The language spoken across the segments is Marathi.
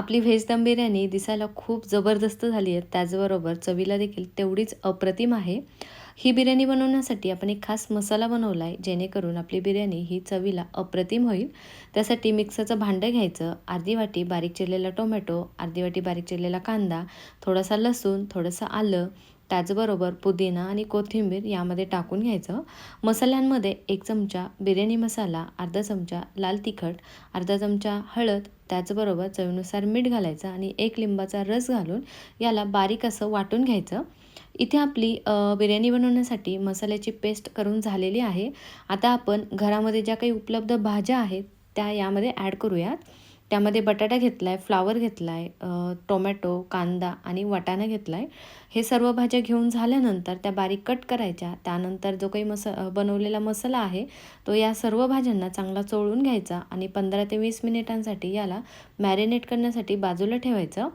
आपली व्हेज दम बिर्याणी दिसायला खूप जबरदस्त झाली आहे. त्याचबरोबर चवीला देखील तेवढीच अप्रतिम आहे. ही बिर्याणी बनवण्यासाठी आपण एक खास मसाला बनवला आहे जेणेकरून आपली बिर्याणी ही चवीला अप्रतिम होईल. त्यासाठी मिक्सरचं भांडं घ्यायचं अर्धी वाटी बारीक चिरलेला टोमॅटो अर्धी वाटी बारीक चिरलेला कांदा थोडासा लसूण थोडंसं आलं त्याचबरोबर पुदिना आणि कोथिंबीर यामध्ये टाकून घ्यायचं. मसाल्यांमध्ये एक चमचा बिर्याणी मसाला अर्धा चमचा लाल तिखट अर्धा चमचा हळद त्याचबरोबर चवीनुसार मीठ घालायचं आणि एक लिंबाचा रस घालून याला बारीक असं वाटून घ्यायचं. इथे आपली बिर्याणी बनवण्यासाठी मसाल्याची पेस्ट करून झालेली आहे. आता आपण घरामध्ये ज्या काही उपलब्ध भाज्या आहेत त्या यामध्ये ॲड करूयात. त्यामध्ये बटाटा घेतला आहे फ्लावर घेतला आहे टोमॅटो कांदा आणि वाटाणा घेतला आहे हे सर्व भाज्या घेऊन झाल्यानंतर त्या बारीक कट करायच्या. त्यानंतर जो काही मस बनवलेला मसाला आहे तो या सर्व भाज्यांना चांगला चोळून घ्यायचा आणि पंधरा ते वीस मिनिटांसाठी याला मॅरिनेट करण्यासाठी बाजूला ठेवायचं.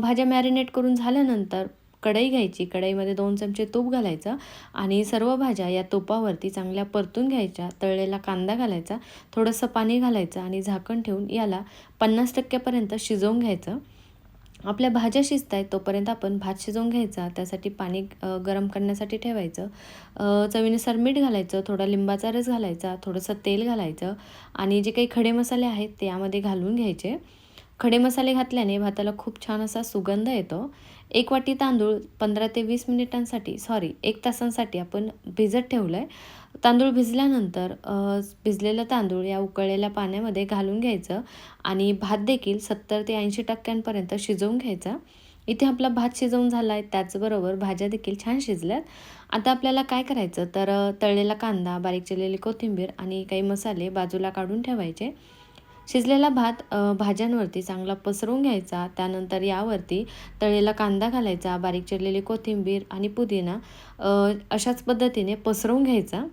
भाज्या मॅरिनेट करून झाल्यानंतर कढई घ्यायची. कढईमध्ये दोन चमचे तूप घालायचं आणि सर्व भाज्या या तुपावरती चांगल्या परतून घ्यायच्या. तळलेला कांदा घालायचा. थोडंसं पाणी घालायचं आणि झाकण ठेवून याला पन्नास टक्क्यापर्यंत शिजवून घ्यायचं. आपल्या भाज्या शिजत आहेत तोपर्यंत आपण भात शिजवून घ्यायचा. त्यासाठी पाणी गरम करण्यासाठी ठेवायचं. चवीनुसार मीठ घालायचं. थोडा लिंबाचा रस घालायचा. थोडंसं तेल घालायचं आणि जे काही खडे मसाले आहेत ते यामध्ये घालून घ्यायचे. खडे मसाले घातल्याने भाताला खूप छान असा सुगंध येतो. एक वाटी तांदूळ पंधरा ते वीस मिनिटांसाठी सॉरी एक तासांसाठी आपण भिजत ठेवलं आहे तांदूळ भिजल्यानंतर भिजलेलं तांदूळ या उकळलेल्या पाण्यामध्ये घालून घ्यायचं आणि भात देखील सत्तर ते ऐंशी टक्क्यांपर्यंत शिजवून घ्यायचा. इथे आपला भात शिजवून झाला आहे त्याचबरोबर भाज्या देखील छान शिजल्यात. आता आपल्याला काय करायचं? तर तळलेला कांदा बारीक चिरलेली कोथिंबीर आणि काही मसाले बाजूला काढून ठेवायचे. शिजलेला भात भाज्यांवरती चांगला पसरवून घ्यायचा. त्यानंतर यावरती तळलेला कांदा घालायचा बारीक चिरलेली कोथिंबीर आणि पुदिना अशाच पद्धतीने पसरवून घ्यायचा.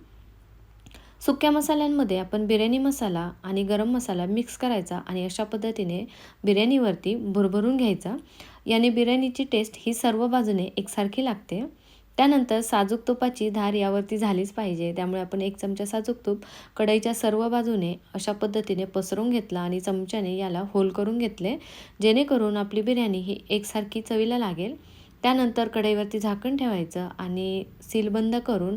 सुक्या मसाल्यांमध्ये आपण बिर्याणी मसाला आणि गरम मसाला मिक्स करायचा आणि अशा पद्धतीने बिर्याणीवरती भरभरून घ्यायचा. याने बिर्याणीची टेस्ट ही सर्व बाजूने एकसारखी लागते. त्यानंतर साजूक तुपाची धार यावरती झालीच पाहिजे. त्यामुळे आपण एक चमचा साजूक तूप कढईच्या सर्व बाजूने अशा पद्धतीने पसरून घेतला आणि चमच्याने याला होल करून घेतले. जेणेकरून आपली बिर्याणी ही एकसारखी चवीला लागेल. त्यानंतर कढईवरती झाकण ठेवायचं आणि सील बंद करून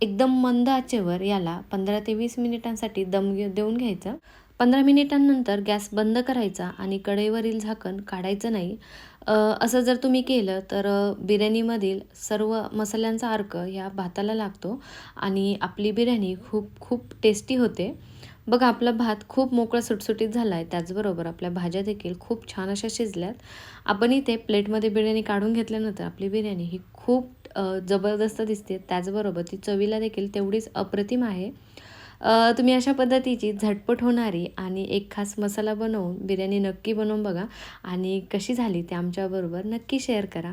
एकदम मंद आचेवर याला पंधरा ते वीस मिनिटांसाठी दम घे- देऊन घ्यायचं. पंधरा मिनिटांनंतर गॅस बंद करायचा आणि कढईवरील झाकण काढायचं नाही. असं जर तुम्ही केलं तर बिर्याणीमधील सर्व मसाल्यांचा अर्क ह्या भाताला लागतो आणि आपली बिर्याणी खूप खूप टेस्टी होते. बघा आपला भात खूप मोकळा सुटसुटीत झाला आहे त्याचबरोबर आपल्या भाज्या देखील खूप छान अशा शिजल्यात. आपण इथे प्लेटमध्ये बिर्याणी काढून घेतल्यानंतर आपली बिर्याणी ही खूप जबरदस्त दिसते. त्याचबरोबर ती चवीला देखील तेवढीच अप्रतिम आहे. तुम्ही अशा पद्धतीची झटपट होणारी आणि एक खास मसाला बनवून बिर्याणी नक्की बनवून बघा आणि कशी झाली ते आमच्याबरोबर नक्की शेअर करा.